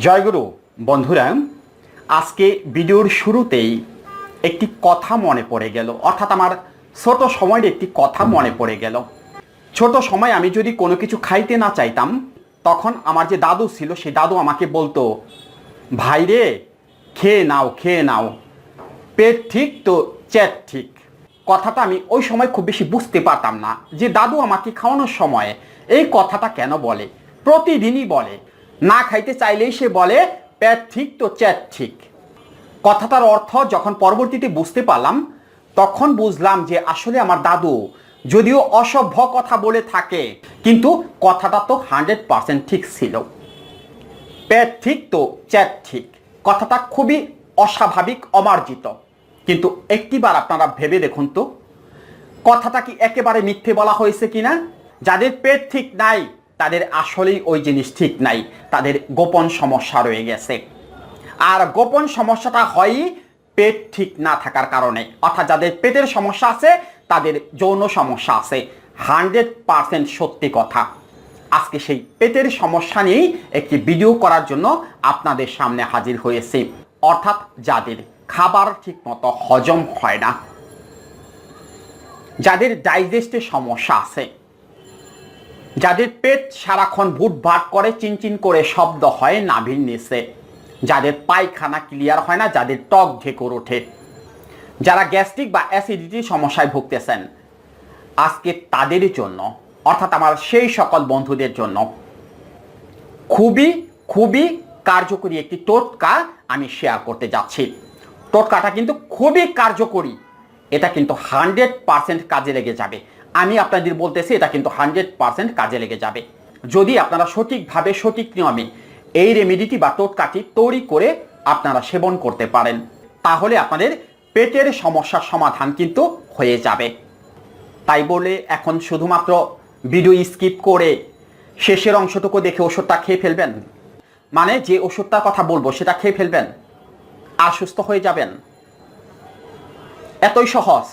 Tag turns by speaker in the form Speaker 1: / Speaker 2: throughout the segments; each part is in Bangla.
Speaker 1: জয়গুরু, বন্ধুরা, আজকে ভিডিওর শুরুতেই একটি কথা মনে পড়ে গেল। অর্থাৎ আমার ছোট সময়ের একটি কথা মনে পড়ে গেল। ছোট সময় আমি যদি কোনো কিছু খাইতে না চাইতাম, তখন আমার যে দাদু ছিল, সেই দাদু আমাকে বলতো, ভাই রে, খেয়ে নাও খেয়ে নাও। পেট ঠিক তো চ্যাট ঠিক। কথাটা আমি ওই সময় খুব বেশি বুঝতে পারতাম না। যে দাদু আমাকে খাওয়ানোর সময় এই কথাটা কেন বলে? প্রতিদিনই বলে। না খাইতে চাইলেই সে বলে প্যাট ঠিক তো চ্যাট ঠিক। কথাটার অর্থ যখন পরবর্তীতে বুঝতে পারলাম, তখন বুঝলাম যে আসলে আমার দাদু যদিও অসভ্য কথা বলে থাকে, কিন্তু কথাটা তো হান্ড্রেড পার্সেন্ট ঠিক ছিল। প্যাট ঠিক তো চ্যাট ঠিক। কথাটা খুবই অস্বাভাবিক, অমার্জিত। কিন্তু একটিবার আপনারা ভেবে দেখুন তো, কথাটা কি একেবারে মিথ্যে বলা হয়েছে কিনা? যাদের পেট ঠিক নাই তাদের আসলেই ওই জিনিস ঠিক নাই। তাদের গোপন সমস্যা রয়ে গেছে। আর গোপন সমস্যাটা হয়ই পেট ঠিক না থাকার কারণে। অর্থাৎ যাদের পেটের সমস্যা আছে, তাদের যৌন সমস্যা আছে। হান্ড্রেড পারসেন্ট সত্যি কথা। আজকে সেই পেটের সমস্যা নিয়েই একটি ভিডিও করার জন্য আপনাদের সামনে হাজির হয়েছে। অর্থাৎ যাদের খাবার ঠিকমতো হজম হয় না, যাদের ডাইজেস্টের সমস্যা আছে যাদের পেট সারাক্ষণ ভুট ভাট করে, চিনচিন করে শব্দ হয় নাভির নিচে। যাদের পায়খানা ক্লিয়ার হয় না যাদের টক ঢেকুর ওঠে। যারা গ্যাস্ট্রিক বা অ্যাসিডিটির সমস্যায় ভুগতেছেন, আজকে তাদের জন্য, অর্থাৎ আমার সেই সকল বন্ধুদের জন্য, খুবই খুবই কার্যকরী একটি টোটকা আমি শেয়ার করতে যাচ্ছি। টোটকাটা কিন্তু খুবই কার্যকরী, এটা কিন্তু হান্ড্রেড পার্সেন্ট কাজে লেগে যাবে। আমি আপনাদের বলতেছি, এটা কিন্তু হান্ড্রেড পার্সেন্ট কাজে লেগে যাবে। যদি আপনারা সঠিকভাবে সঠিক নিয়মে এই রেমেডিটি বা টোটকাটি তৈরি করে আপনারা সেবন করতে পারেন, তাহলে আপনাদের পেটের সমস্যার সমাধান কিন্তু হয়ে যাবে। তাই বলে এখন শুধুমাত্র ভিডিও স্কিপ করে শেষের অংশটুকু দেখে ওষুধটা খেয়ে ফেলবেন? মানে যে ওষুধটার কথা বলব, সেটা খেয়ে ফেলবেন? আর সুস্থ হয়ে যাবেন? এতই সহজ।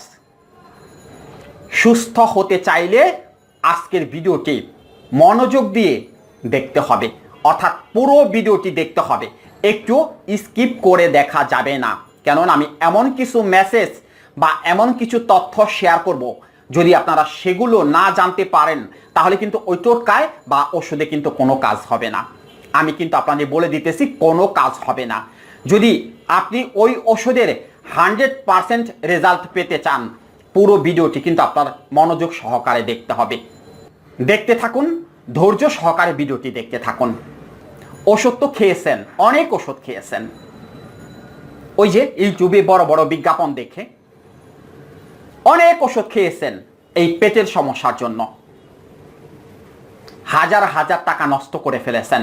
Speaker 1: সুস্থ হতে চাইলে আজকের ভিডিওটি মনোযোগ দিয়ে দেখতে হবে। অর্থাৎ পুরো ভিডিওটি দেখতে হবে। একটু স্কিপ করে দেখা যাবে না। কেননা আমি এমন কিছু মেসেজ বা এমন কিছু তথ্য শেয়ার করব। যদি আপনারা সেগুলো না জানতে পারেন, তাহলে কিন্তু ওই টোটকায় বা ওষুধে কিন্তু কোনো কাজ হবে না। আমি কিন্তু আপনাদের বলে দিতেছি, কোনো কাজ হবে না। যদি আপনি ওই ওষুধের হান্ড্রেড পারসেন্ট রেজাল্ট পেতে চান পুরো ভিডিওটি কিন্তু আপনার মনোযোগ সহকারে দেখতে হবে। দেখতে থাকুন, ধৈর্য সহকারে ভিডিওটি দেখতে থাকুন। ওষুধ তো খেয়েছেন, অনেক ওষুধ খেয়েছেন। ওই যে ইউটিউবে বড় বড় বিজ্ঞাপন দেখে অনেক ওষুধ খেয়েছেন এই পেটের সমস্যার জন্য। হাজার হাজার টাকা নষ্ট করে ফেলেছেন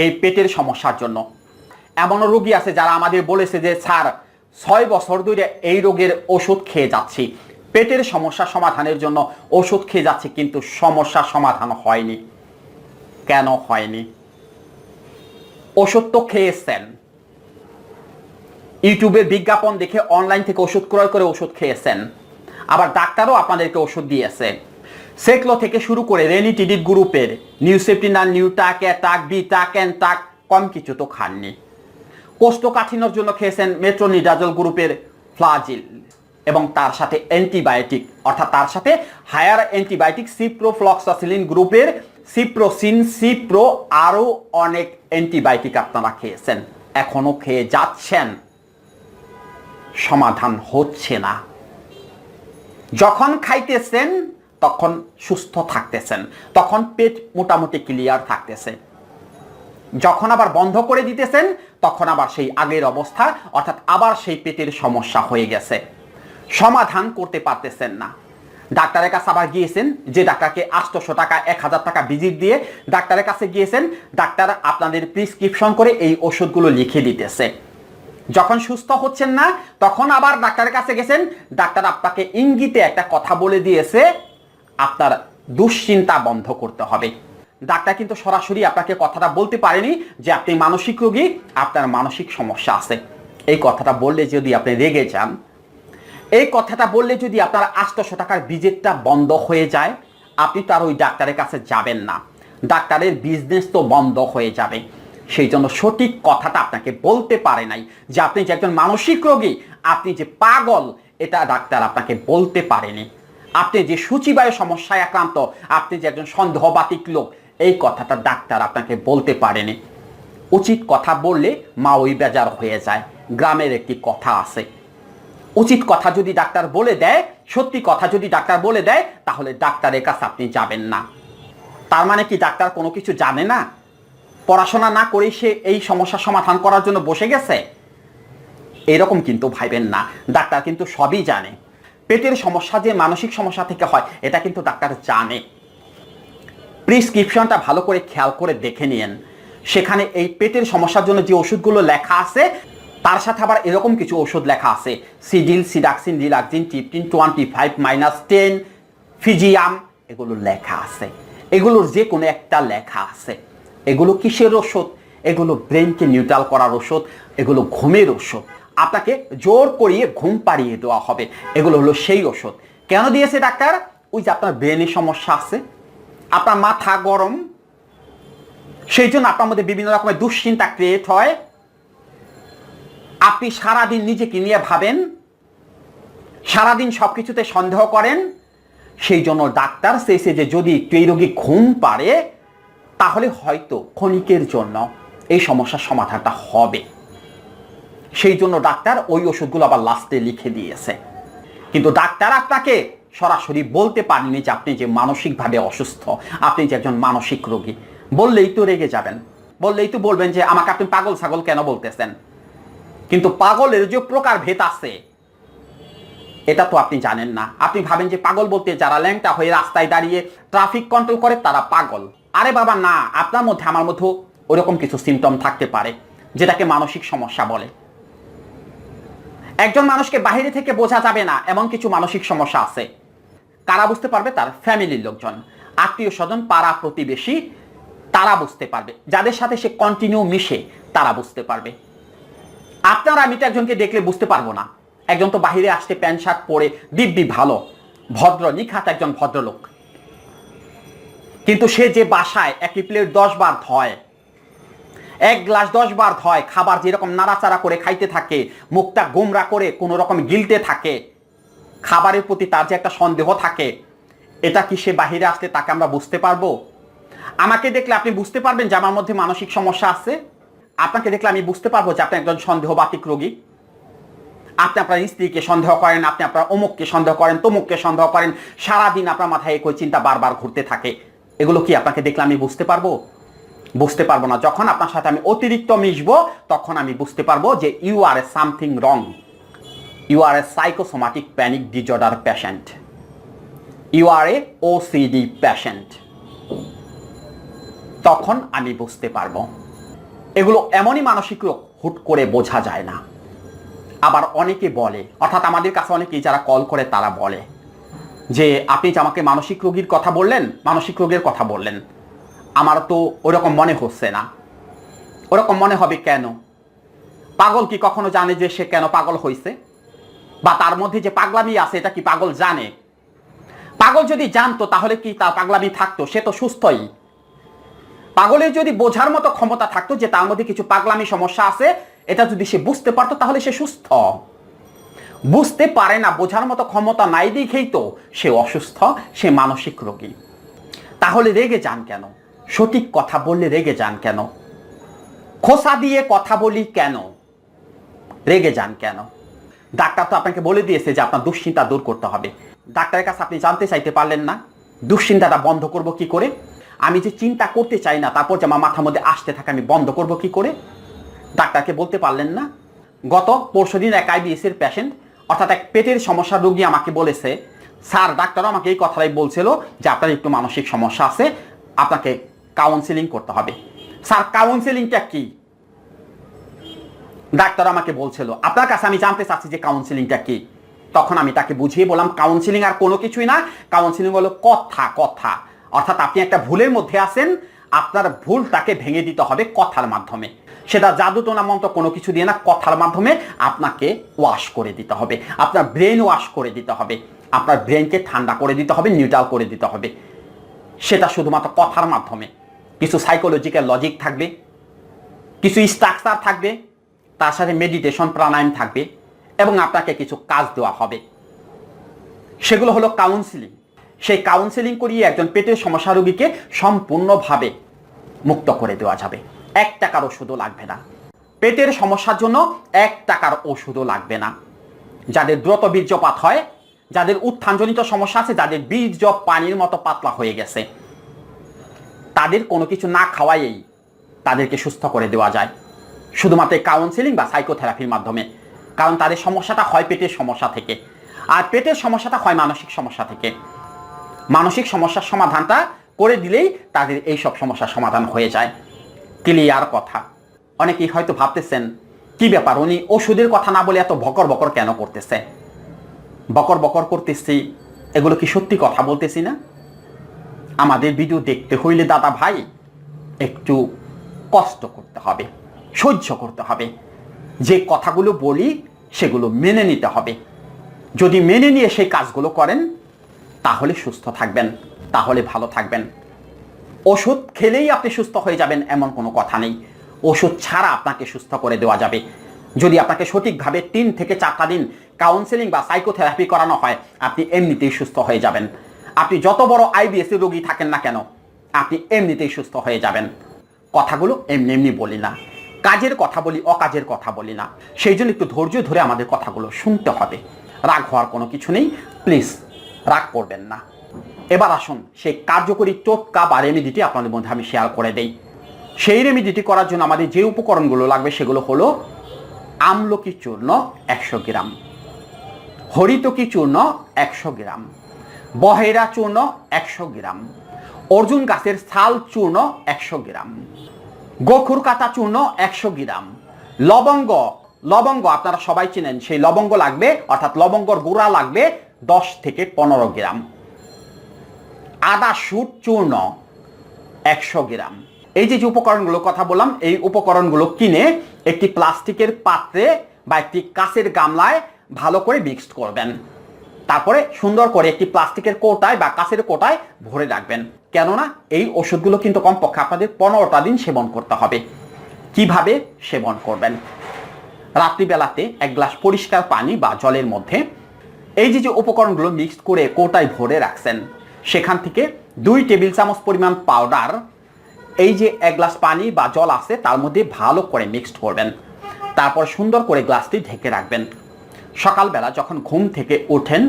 Speaker 1: এই পেটের সমস্যার জন্য। এমন রোগী আছে যারা আমাদের বলেছে যে, স্যার ছয় বছর ধরে এই রোগের ওষুধ খেয়ে যাচ্ছি। পেটের সমস্যা সমাধানের জন্য ওষুধ খেয়ে যাচ্ছে, কিন্তু সমস্যা সমাধান হয়নি। কেন হয়নি? ওষুধ তো খেয়েছেন। ইউটিউবে বিজ্ঞাপন দেখে অনলাইন থেকে ওষুধ ক্রয় করে ওষুধ খেয়েছেন। আবার ডাক্তারও আপনাদেরকে ওষুধ দিয়েছে। সেকলো থেকে শুরু করে রেনিটিডিড গ্রুপের নিউ নিউসেপ্টিনাল নিউটাক টাক বি টাক অ্যান্ড টাক কম কিছু তো খাননি। কোষ্ঠকাঠিন্যর জন্য খেয়েছেন মেট্রোনিডাজল গ্রুপের ফ্লাজিল এবং তার সাথে অ্যান্টিবায়োটিক, অর্থাৎ তার সাথে হায়ার অ্যান্টিবায়োটিক সিপ্রোফ্লক্সাসিলিন গ্রুপের সিপ্রোসিন, সিপ্রো আরও অনেক অ্যান্টিবায়োটিক আপনারা খেয়েছেন। এখনও খেয়ে যাচ্ছেন। সমাধান হচ্ছে না। যখন খাইতেছেন, তখন সুস্থ থাকতেছেন। তখন পেট মোটামুটি ক্লিয়ার থাকতেছে। যখন আবার বন্ধ করে দিতেছেন, তখন আবার সেই আগের অবস্থা, অর্থাৎ আবার সেই পেটের সমস্যা হয়ে গেছে। সমাধান করতে পারতেছেন না। ডাক্তারের কাছে আবার গিয়েছেন যে ডাক্তারকে আটশোশো টাকা, এক হাজার টাকা ভিজিট দিয়ে ডাক্তারের কাছে গিয়েছেন। ডাক্তার আপনাদের প্রিসক্রিপশন করে এই ওষুধগুলো লিখে দিতেছে। যখন সুস্থ হচ্ছেন না, তখন আবার ডাক্তারের কাছে গেছেন। ডাক্তার আপনাকে ইঙ্গিতে একটা কথা বলে দিয়েছে, আপনার দুশ্চিন্তা বন্ধ করতে হবে। ডাক্তার কিন্তু সরাসরি আপনাকে কথাটা বলতে পারেনি যে আপনি মানসিক রোগী, আপনার মানসিক সমস্যা আছে। এই কথাটা বললে যদি আপনি রেগে যান, এই কথাটা বললে যদি আপনার আটশোশো টাকার বিজেটটা বন্ধ হয়ে যায়, আপনি তো আর ওই ডাক্তারের কাছে যাবেন না। ডাক্তারের বিজনেস তো বন্ধ হয়ে যাবে। সেই জন্য সঠিক কথাটা আপনাকে বলতে পারে নাই যে আপনি যে একজন মানসিক রোগী, আপনি যে পাগল, এটা ডাক্তার আপনাকে বলতে পারেনি। আপনি যে সূচিবায়ু সমস্যায় আক্রান্ত, আপনি যে একজন সন্দেহবাতিক লোক এই কথাটা ডাক্তার আপনাকে বলতে পারেনি। উচিত কথা বললে মা ওই বেজার হয়ে যায়। গ্রামের একটি কথা আছে। উচিত কথা যদি ডাক্তার বলে দেয়, সত্যি কথা যদি ডাক্তার বলে দেয়, তাহলে ডাক্তারের কাছে আপনি যাবেন না। তার মানে কি ডাক্তার কোনো কিছু জানে না? পড়াশোনা না করেই সে এই সমস্যার সমাধান করার জন্য বসে গেছে? এরকম কিন্তু ভাইবেন না। ডাক্তার কিন্তু সবই জানে। পেটের সমস্যা যে মানসিক সমস্যা থেকে হয়, এটা কিন্তু ডাক্তার জানে। প্রিসক্রিপশনটা ভালো করে খেয়াল করে দেখে নিন সেখানে এই পেটের সমস্যার জন্য যে ওষুধগুলো লেখা আছে, তার সাথে আবার এরকম কিছু ওষুধ লেখা আছে। সিডিল, সিডাক্সিন, রিলাক্সিন টিপটিন টোয়েন্টি ফাইভ মাইনাস টেন, ফিজিয়াম, এগুলো লেখা আছে। এগুলোর যে কোনো একটা লেখা আছে। এগুলো কিসের ওষুধ? এগুলো ব্রেনকে নিউট্রাল করার ওষুধ, এগুলো ঘুমের ওষুধ। আপনাকে জোর করিয়ে ঘুম পাড়িয়ে দেওয়া হবে। এগুলো হলো সেই ওষুধ। কেন দিয়েছে ডাক্তার? ওই যে আপনার ব্রেনের সমস্যা আছে। আপনার মাথা গরম, সেই জন্য আপনার মধ্যে বিভিন্ন রকমের দুশ্চিন্তা ক্রিয়েট হয়। আপনি সারাদিন নিজেকে নিয়ে ভাবেন, সারাদিন সব কিছুতে সন্দেহ করেন, সেই জন্য ডাক্তার শেষে যে যদি এই রোগী ঘুম পারে তাহলে হয়তো ক্ষণিকের জন্য এই সমস্যার সমাধানটা হবে। সেই জন্য ডাক্তার ওই ওষুধগুলো আবার লাস্টে লিখে দিয়েছে। কিন্তু ডাক্তার আপনাকে সরাসরি বলতে পারেনি যে আপনি যে মানসিকভাবে অসুস্থ, আপনি যে একজন মানসিক রোগী। বললেই তো রেগে যাবেন। বললেই তো বলবেন যে, আমাকে আপনি পাগল ছাগল কেন বলতেছেন? কিন্তু পাগলের যে প্রকার ভেদ আছে, এটা তো আপনি জানেন না। আপনি ভাবেন যে পাগল বলতে যারা ল্যাংটা হয়ে রাস্তায় দাঁড়িয়ে ট্রাফিক কন্ট্রোল করে, তারা পাগল। আরে বাবা, না, আপনার মধ্যে আমার মধ্যে ওরকম কিছু সিমটম থাকতে পারে, যেটাকে মানসিক সমস্যা বলে। একজন মানুষকে বাহিরে থেকে বোঝা যাবে না, এমন কিছু মানসিক সমস্যা আছে। কারা বুঝতে পারবে? তার ফ্যামিলির লোকজন। আত্মীয় স্বজন, পাড়া প্রতিবেশী, তারা বুঝতে পারবে। যাদের সাথে সে কন্টিনিউ মিশে, তারা বুঝতে পারবে। আপনার আমি তো একজনকে দেখলে বুঝতে পারব না। একজন তো বাহিরে আসতে প্যান্ট, শার্ট পরে, দিব্যি ভালো, ভদ্র, নিখাত একজন ভদ্রলোক। কিন্তু সে যে বাসায় একই প্লেট দশ বার ধয়, এক গ্লাস দশ বার ধয়, খাবার যেরকম নাড়াচাড়া করে খাইতে থাকে, মুখটা গোমরা করে কোনো রকম গিলতে থাকে খাবারের প্রতি তার যে একটা সন্দেহ থাকে, এটা কি সে বাহিরে আসলে তাকে আমরা বুঝতে পারব? আমাকে দেখলে আপনি বুঝতে পারবেন যে আমার মধ্যে মানসিক সমস্যা আছে। আপনাকে দেখলে আমি বুঝতে পারব যে আপনি একজন সন্দেহবাতিক রোগী। আপনি আপনার স্ত্রীকে সন্দেহ করেন, আপনি আপনার অমুককে সন্দেহ করেন, তমুককে সন্দেহ করেন, সারাদিন আপনার মাথায় একই চিন্তা বারবার ঘুরতে থাকে। এগুলো কি আপনাকে দেখলে আমি বুঝতে পারব? বুঝতে পারব না। যখন আপনার সাথে আমি অতিরিক্ত মিশবো, তখন আমি বুঝতে পারব যে you are something wrong you are a psychosomatic panic disorder patient you are a OCD patient তখন আমি বুঝতে পারব। এগুলো এমনই মানসিক রোগ, হুট করে বোঝা যায় না। আবার অনেকে বলে, অর্থাৎ আমাদের কাছে অনেকেই যারা কল করে তারা বলে, যে আপনি যে আমাকে মানসিক রোগীর কথা বললেন, মানসিক রোগের কথা বললেন, আমার তো ওরকম মনে হচ্ছে না। ওরকম মনে হবে কেন? পাগল কি কখনো জানে যে সে কেন পাগল হয়েছে বা তার মধ্যে যে পাগলামি আছে, এটা কি পাগল জানে? পাগল যদি জানতো, তাহলে কি তার পাগলামি থাকতো? সে তো সুস্থই। পাগলের যদি বোঝার মতো ক্ষমতা থাকতো যে তার মধ্যে কিছু পাগলামি সমস্যা আছে, এটা যদি সে বুঝতে পারতো, তাহলে সে সুস্থ। বুঝতে পারে না, বোঝার মতো ক্ষমতা নাই দেখেই তো সে অসুস্থ, সে মানসিক রোগী। তাহলে রেগে যান কেন? সঠিক কথা বললে রেগে যান কেন? খোসা দিয়ে কথা বলি কেন? রেগে যান কেন? ডাক্তার তো আপনাকে বলে দিয়েছে যে আপনার দুশ্চিন্তা দূর করতে হবে। ডাক্তারের কাছে আপনি জানতে চাইতে পারলেন না, দুশ্চিন্তাটা বন্ধ করব কি করে? আমি যে চিন্তা করতে চাই না, তারপর যে আমার মাথার মধ্যে আসতে থাকে, আমি বন্ধ করব কি করে? ডাক্তারকে বলতে পারলেন না। গত পরশু দিন এক আইবিএসের পেশেন্ট অর্থাৎ এক পেটের সমস্যা রোগী আমাকে বলেছে, স্যার ডাক্তারও আমাকে এই কথাটাই বলছিল যে আপনার একটু মানসিক সমস্যা আছে, আপনাকে কাউন্সিলিং করতে হবে। স্যার কাউন্সিলিংটা কি? ডাক্তার আমাকে বলছিল, আপনার কাছে আমি জানতে চাচ্ছি যে কাউন্সিলিংটা কি? তখন আমি তাকে বুঝিয়ে বললাম কাউন্সিলিং আর কোনো কিছুই না। কাউন্সিলিং হলো কথা কথা। অর্থাৎ আপনি একটা ভুলের মধ্যে আছেন, আপনার ভুলটাকে ভেঙে দিতে হবে কথার মাধ্যমে। সেটা জাদুটোনা মন্ত্র কোনো কিছু দিয়ে না, কথার মাধ্যমে আপনাকে ওয়াশ করে দিতে হবে। আপনার ব্রেন ওয়াশ করে দিতে হবে। আপনার ব্রেনকে ঠান্ডা করে দিতে হবে নিউট্রাল করে দিতে হবে। সেটা শুধুমাত্র কথার মাধ্যমে। কিছু সাইকোলজিক্যাল লজিক থাকবে, কিছু স্ট্রাকচার থাকবে তার সাথে মেডিটেশন প্রাণায়াম থাকবে এবং আপনাকে কিছু কাজ দেওয়া হবে। সেগুলো হলো কাউন্সিলিং সেই কাউন্সিলিং করিয়ে একজন পেটের সমস্যা রোগীকে সম্পূর্ণভাবে মুক্ত করে দেওয়া যাবে। এক টাকার ওষুধও লাগবে না। পেটের সমস্যার জন্য এক টাকার ওষুধও লাগবে না। যাদের দ্রুত বীর্যপাত হয়, যাদের উত্থানজনিত সমস্যা আছে, যাদের বীর্য পানির মতো পাতলা হয়ে গেছে, তাদের কোনো কিছু না খাওয়াইয়েই তাদেরকে সুস্থ করে দেওয়া যায়। শুধুমাত্র কাউন্সিলিং বা সাইকোথেরাপির মাধ্যমে। কারণ তাদের সমস্যাটা হয় পেটের সমস্যা থেকে। আর পেটের সমস্যাটা হয় মানসিক সমস্যা থেকে। মানসিক সমস্যার সমাধানটা করে দিলেই তাদের এই সব সমস্যার সমাধান হয়ে যায়। ক্লিয়ার কথা। অনেকেই হয়তো ভাবতেছেন, কি ব্যাপার? উনি ওষুধের কথা না বলে এত বকর বকর কেন করতেছে? বকর বকর করতেছি, এগুলো কি সত্যি কথা বলতেছি না? আমাদের ভিডিও দেখতে হইলে দাদা ভাই, একটু কষ্ট করতে হবে। সহ্য করতে হবে। যে কথাগুলো বলি, সেগুলো মেনে নিতে হবে। যদি মেনে নিয়ে সেই কাজগুলো করেন, তাহলে সুস্থ থাকবেন, তাহলে ভালো থাকবেন। ওষুধ খেলেই আপনি সুস্থ হয়ে যাবেন, এমন কোনো কথা নেই। ওষুধ ছাড়া আপনাকে সুস্থ করে দেওয়া যাবে। যদি আপনাকে সঠিকভাবে তিন থেকে চারটা দিন কাউন্সেলিং বা সাইকোথেরাপি করানো হয়, আপনি এমনিতেই সুস্থ হয়ে যাবেন। আপনি যত বড় আইবিএস রোগী থাকেন না কেন, আপনি এমনিতেই সুস্থ হয়ে যাবেন। কথাগুলো এমনি এমনি বলি না। কাজের কথা বলি, অকাজের কথা বলি না। সেই জন্য একটু ধৈর্য ধরে আমাদের কথাগুলো শুনতে হবে। রাগ হওয়ার কোনো কিছু নেই। প্লিজ, রাগ করবেন না। এবার আসুন, সেই কার্যকরী টোটকা বা রেমিডিটি আপনাদের মধ্যে আমি শেয়ার করে দেই। সেই রেমিডিটি করার জন্য আমাদের যে উপকরণগুলো লাগবে, সেগুলো হলো আমলকি চূর্ণ একশো গ্রাম, হরিতকি চূর্ণ একশো গ্রাম, বহেরা চূর্ণ একশো গ্রাম, অর্জুন গাছের ছাল চূর্ণ একশো গ্রাম গোখুর কাটা চূর্ণ একশো গ্রাম। লবঙ্গ লবঙ্গ আপনারা সবাই চিনেন, সেই লবঙ্গ লাগবে, অর্থাৎ লবঙ্গর গুঁড়া লাগবে দশ থেকে পনেরো গ্রাম। আদা সুট চূর্ণ একশো গ্রাম। এই যে যে উপকরণগুলো কথা বললাম, এই উপকরণগুলো কিনে একটি প্লাস্টিকের পাত্রে বা একটি কাঁচের গামলায় ভালো করে মিক্সড করবেন। তারপরে সুন্দর করে একটি প্লাস্টিকের কোটায় বা কাঁচের কোটায় ভরে রাখবেন। কেননা এই ওষুধগুলো কিন্তু কমপক্ষে আপনাদের পনেরোটা দিন সেবন করতে হবে। কীভাবে সেবন করবেন? রাত্রিবেলাতে এক গ্লাস পরিষ্কার পানি বা জলের মধ্যে এই যে যে উপকরণগুলো মিক্সড করে কোটায় ভরে রাখছেন, সেখান থেকে দুই টেবিল চামচ পরিমাণ পাউডার, এই যে এক গ্লাস পানি বা জল আছে তার মধ্যে ভালো করে মিক্সড করবেন। তারপর সুন্দর করে গ্লাসটি ঢেকে রাখবেন। সকালবেলা যখন ঘুম থেকে ওঠেন,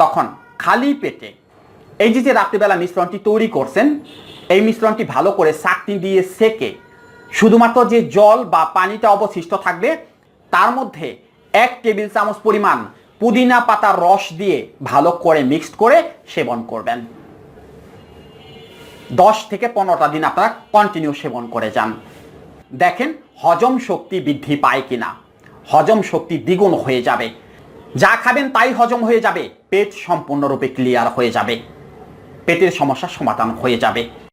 Speaker 1: তখন খালি পেটে এই যে যে রাত্রিবেলা মিশ্রণটি তৈরি করছেন, এই মিশ্রণটি ভালো করে চাকনি দিয়ে সেকে শুধুমাত্র যে জল বা পানিটা অবশিষ্ট থাকবে, তার মধ্যে এক টেবিল চামচ পরিমাণ পুদিনা পাতার রস দিয়ে ভালো করে মিক্সড করে সেবন করবেন। দশ থেকে পনেরোটা দিন আপনারা কন্টিনিউ সেবন করে যান। দেখেন হজম শক্তি বৃদ্ধি পায় কিনা, হজম শক্তি দ্বিগুণ হয়ে যাবে। যা খাবেন তাই হজম হয়ে যাবে। পেট সম্পূর্ণরূপে ক্লিয়ার হয়ে যাবে। পেটের সমস্যা সমাধান হয়ে যাবে।